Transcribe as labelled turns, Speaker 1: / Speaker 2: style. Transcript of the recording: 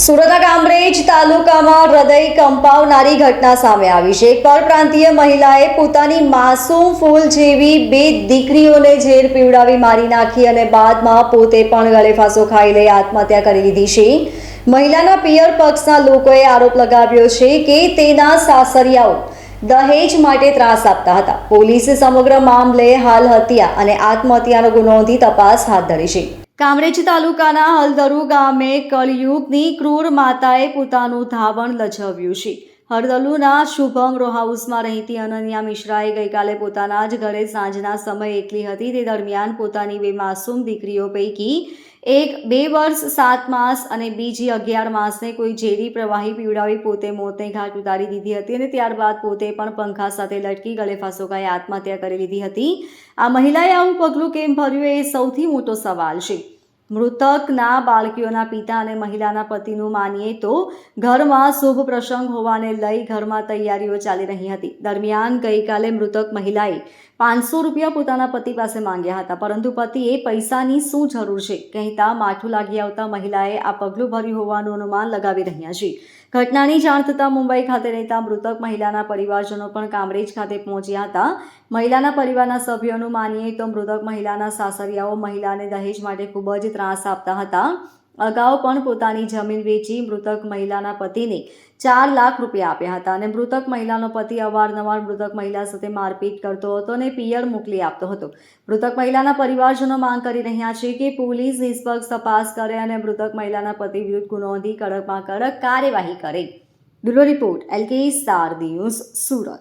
Speaker 1: સુરતના કામરેજ તાલુકામાં હૃદય કંપાવનારી ઘટના સામે આવી છે. પરપ્રાંતીય મહિલાએ પોતાની માસૂમ ફૂલ જેવી બે દીકરીઓને ઝેર પીવડાવી મારી નાખી અને બાદમાં પોતે પણ ગળેફાંસો ખાઈ લઈ આત્મહત્યા કરી લીધી છે. મહિલાના પિયર પક્ષના લોકોએ આરોપ લગાવ્યો છે કે તેના સાસરિયાઓ દહેજ માટે ત્રાસ આપતા હતા. પોલીસે સમગ્ર મામલે હાલ હત્યા અને આત્મહત્યાનો ગુનો નોંધી તપાસ હાથ ધરી છે. કામરેજ તાલુકાના હલદરુ ગામે કળયુગની ક્રૂર માતાએ પોતાનું ધાવણ લજાવ્યું છે. હરદલુના શુભમ રો હાઉસમાં રહેતી અનન્યા મિશ્રાએ ગઈકાલે પોતાના જ ઘરે સાંજના સમયે એકલી હતી. તે દરમિયાન પોતાની બે માસૂમ દીકરીઓ પૈકી એક બે વર્ષ, સાત માસ અને બીજી અગિયાર માસને કોઈ ઝેરી પ્રવાહી પીવડાવી પોતે મોતને ઘાટ ઉતારી દીધી હતી અને ત્યારબાદ પોતે પણ પંખા સાથે લટકી ગળે ફાંસો આત્મહત્યા કરી લીધી હતી. આ મહિલાએ આવું પગલું કેમ ભર્યું એ સૌથી મોટો સવાલ છે. મૃતકના બાળકીઓના પિતા અને મહિલાના પતિનું માનીએ તો ઘરમાં શુભ પ્રસંગ હોવાને લઈ ઘરમાં તૈયારીઓ ચાલી રહી હતી. દરમિયાન ગઈકાલે મૃતક મહિલાએ પાંચસો રૂપિયા પોતાના પતિ પાસે માંગ્યા હતા, પરંતુ પતિએ પૈસાની શું જરૂર છે? કહેતા માઠું લાગી આવતા મહિલાએ આ પગલું ભર્યું હોવાનું અનુમાન લગાવી રહ્યા છે. ઘટનાની જાણ થતાં મુંબઈ ખાતે રહેતા મૃતક મહિલાના પરિવારજનો પણ કામરેજ ખાતે પહોંચ્યા હતા. મહિલાના પરિવારના સભ્યોનું માનીએ તો મૃતક મહિલાના સાસરિયાઓ મહિલાને દહેજ માટે ખૂબ જ ત્રાસ આપતા હતા. અગાઉ પણ પોતાની જમીન વેચી મૃતક મહિલાના પતિને ચાર લાખ રૂપિયા આપ્યા હતા અને મૃતક મહિલાનો પતિ અવારનવાર મૃતક મહિલા સાથે મારપીટ કરતો હતો અને પિયર મોકલી આપતો હતો. મૃતક મહિલાના પરિવારજનો માંગ કરી રહ્યા છે કે પોલીસ નિષ્પક્ષ તપાસ કરે અને મૃતક મહિલાના પતિ વિરુદ્ધ ગુનો કડકમાં કડક કાર્યવાહી કરે. Bureau report, LK star news, Surat.